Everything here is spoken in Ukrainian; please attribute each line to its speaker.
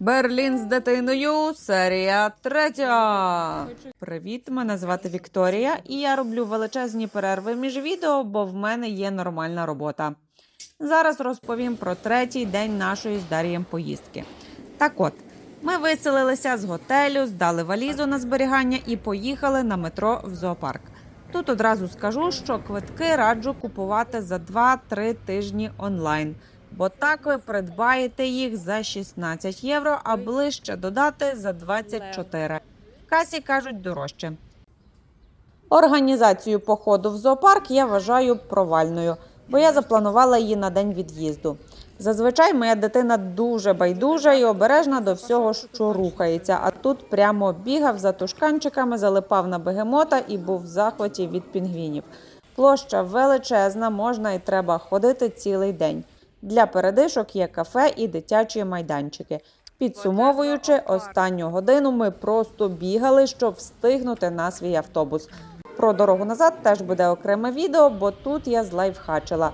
Speaker 1: Берлін з дитиною, серія третя. Привіт, мене звати Вікторія, і я роблю величезні перерви між відео, бо в мене є нормальна робота. Зараз розповім про третій день нашої з Дар'єм поїздки. Так от, ми виселилися з готелю, здали валізу на зберігання і поїхали на метро в зоопарк. Тут одразу скажу, що квитки раджу купувати за 2-3 тижні онлайн, бо так ви придбаєте їх за 16 євро, а ближче додати за 24. В касі кажуть дорожче. Організацію походу в зоопарк я вважаю провальною, бо я запланувала її на день від'їзду. Зазвичай моя дитина дуже байдужа і обережна до всього, що рухається. А тут прямо бігав за тушканчиками, залипав на бегемота і був в захваті від пінгвінів. Площа величезна, можна і треба ходити цілий день. Для передишок є кафе і дитячі майданчики. Підсумовуючи, останню годину ми просто бігали, щоб встигнути на свій автобус. Про дорогу назад теж буде окреме відео, бо тут я злайфхачила.